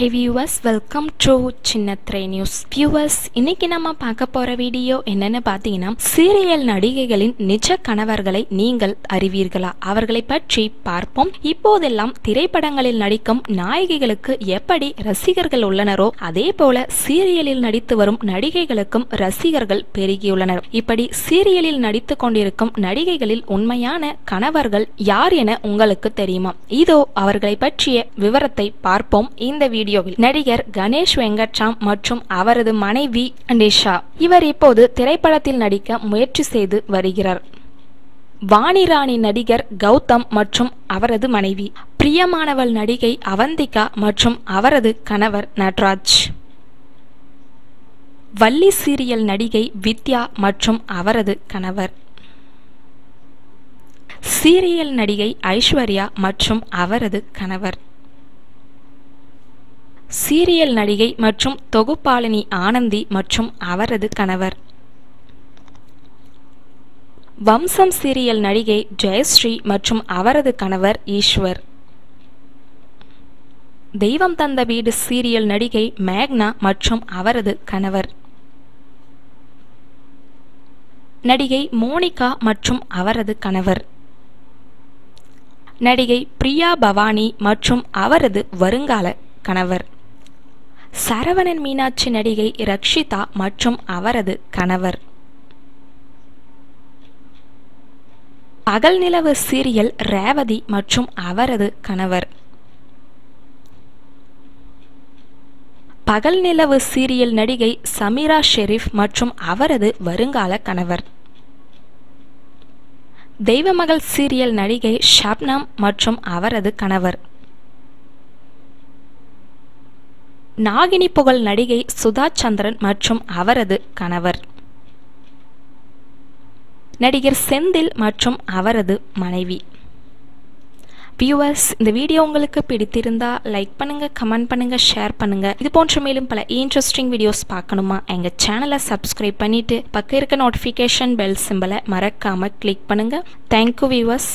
Hi viewers welcome to Chinnathirai news viewers இன்னைக்கு நம்ம பார்க்க போற வீடியோ என்னன்னு பார்த்தீங்கன்னா சீரியல் நடிகைகளின் நிஜ கணவர்களை நீங்கள் அறிவீர்களா? அவர்களை பற்றி பார்ப்போம். இப்போதெல்லாம் திரைப்படங்களில் நடிக்கும் நாயகிகளுக்கு எப்படி ரசிகர்கள் உள்ளனரோ அதே போல சீரியலில் நடித்து வரும் நடிகைகளுக்கும் ரசிகர்கள் பெருகியுள்ளனர். இப்படி சீரியலில் நடித்து கொண்டிருக்கும் நடிகைகளில் உண்மையான கணவர்கள் யார் என உங்களுக்கு தெரியுமா? இதோ அவர்களை பற்றிய விவரத்தை பார்ப்போம். இந்த வீடியோ வீடியோவில் நடிகர் கணேஷ் வெங்கட்ராம் மற்றும் அவரது மனைவி நிஷா இவர் இப்போது திரைப்படத்தில் நடிக்க முயற்சி செய்து வருகிறார். வாணிராணி நடிகர் கௌதம் மற்றும் அவரது மனைவி பிரியமானவள் நடிகை அவந்திகா மற்றும் அவரது கணவர் நட்ராஜ். வள்ளி சீரியல் நடிகை வித்யா மற்றும் அவரது கணவர். சீரியல் நடிகை ஐஸ்வர்யா மற்றும் அவரது கணவர். சீரியல் நடிகை மற்றும் தொகுப்பாளினி ஆனந்தி மற்றும் அவரது கணவர். வம்சம் சீரியல் நடிகை ஜெயஸ்ரீ மற்றும் அவரது கணவர் ஈஸ்வர். தெய்வம் தந்த வீடு சீரியல் நடிகை மேக்னா மற்றும் அவரது கணவர். நடிகை மோனிகா மற்றும் அவரது கணவர். நடிகை பிரியா பவானி மற்றும் அவரது வருங்கால கணவர். சரவணன் மீனாட்சி நடிகை ரக்ஷிதா மற்றும் அவரது கணவர். பகல் நிலவு சீரியல் ரேவதி மற்றும் அவரது கணவர். பகல் நிலவு சீரியல் நடிகை சமீரா ஷெரீப் மற்றும் அவரது வருங்கால கணவர். தெய்வமகள் சீரியல் நடிகை ஷப்னம் மற்றும் அவரது கணவர். நாகினி புகழ் நடிகை சுதா சந்திரன் மற்றும் அவரது கணவர். நடிகர் செந்தில் மற்றும் அவரது மனைவி. வியூவர்ஸ் இந்த வீடியோ உங்களுக்கு பிடித்திருந்தா லைக் பண்ணுங்கள் கமெண்ட் பண்ணுங்கள் ஷேர் பண்ணுங்கள் இது போன்ற மேலும் பல இன்ட்ரெஸ்டிங் வீடியோஸ் பார்க்கணுமா? எங்கள் சேனலை சப்ஸ்கிரைப் பண்ணிவிட்டு பக்கம் இருக்க நோட்டிஃபிகேஷன் பெல் சிம்பலை மறக்காமல் கிளிக் பண்ணுங்கள் தேங்க்யூ வியூவர்ஸ்